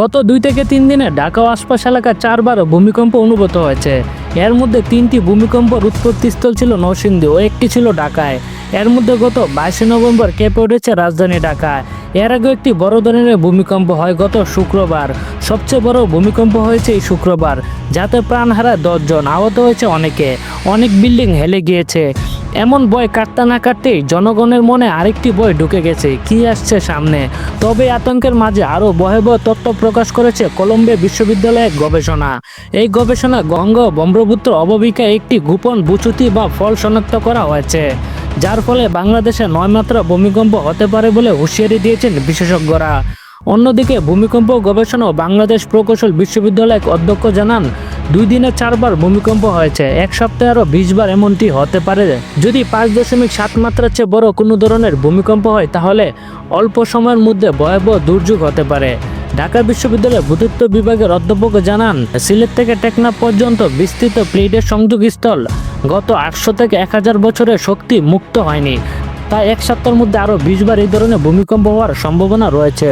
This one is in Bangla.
গত দুই থেকে তিন দিনে ঢাকা ও আশপাশ এলাকায় চারবার ভূমিকম্প অনুভূত হয়েছে। এর মধ্যে তিনটি ভূমিকম্পর উৎপত্তিস্থল ছিল নরসিংদী ও একটি ছিল ঢাকায়। এর মধ্যে গত বাইশে নভেম্বর কেঁপে উঠেছে রাজধানী ঢাকায়। এর আগে একটি বড় ধরনের ভূমিকম্প হয় গত শুক্রবার। সবচেয়ে বড় ভূমিকম্প হয়েছে এই শুক্রবার, যাতে প্রাণ হারায় দশজন আহত হয়েছে অনেকে। অনেক বিল্ডিং হেলে গিয়েছে। এমন বয় কাটতে না কাটতেই জনগণের মনে আরেকটি বই ঢুকে গেছে, কি আসছে সামনে? তবে আতঙ্কের মাঝে আরও ভয়াবহ তথ্য প্রকাশ করেছে কলম্বিয়া বিশ্ববিদ্যালয়ের গবেষণা। এই গবেষণা গঙ্গ, ব্রহ্মপুত্র, অববিকা একটি গোপন বুচুতি বা ফল শনাক্ত করা হয়েছে, যার ফলে বাংলাদেশে নয় মাত্রা ভূমিকম্প হতে পারে বলে হুঁশিয়ারি দিয়েছেন বিশেষজ্ঞরা। অন্যদিকে ভূমিকম্প গবেষণা বাংলাদেশ প্রকৌশল বিশ্ববিদ্যালয়ের অধ্যক্ষ জানান, দুই দিনে চারবার ভূমিকম্প হয়েছে, এক সপ্তাহে আরও বিশবার এমনটি হতে পারে। যদি পাঁচ দশমিক সাত মাত্রার চেয়ে বড় কোনো ধরনের ভূমিকম্প হয়, তাহলে অল্প সময়ের মধ্যে ভয়াবহ দুর্যোগ হতে পারে। ঢাকা বিশ্ববিদ্যালয়ের ভূতত্ত্ব বিভাগের অধ্যাপক জানান, সিলেট থেকে টেকনাফ পর্যন্ত বিস্তৃত প্লেটের সংযোগস্থল গত আটশো থেকে এক হাজার বছরের শক্তি মুক্ত হয়নি। তাই এক সপ্তাহের মধ্যে আরও বিশবার এই ধরনের ভূমিকম্প হওয়ার সম্ভাবনা রয়েছে।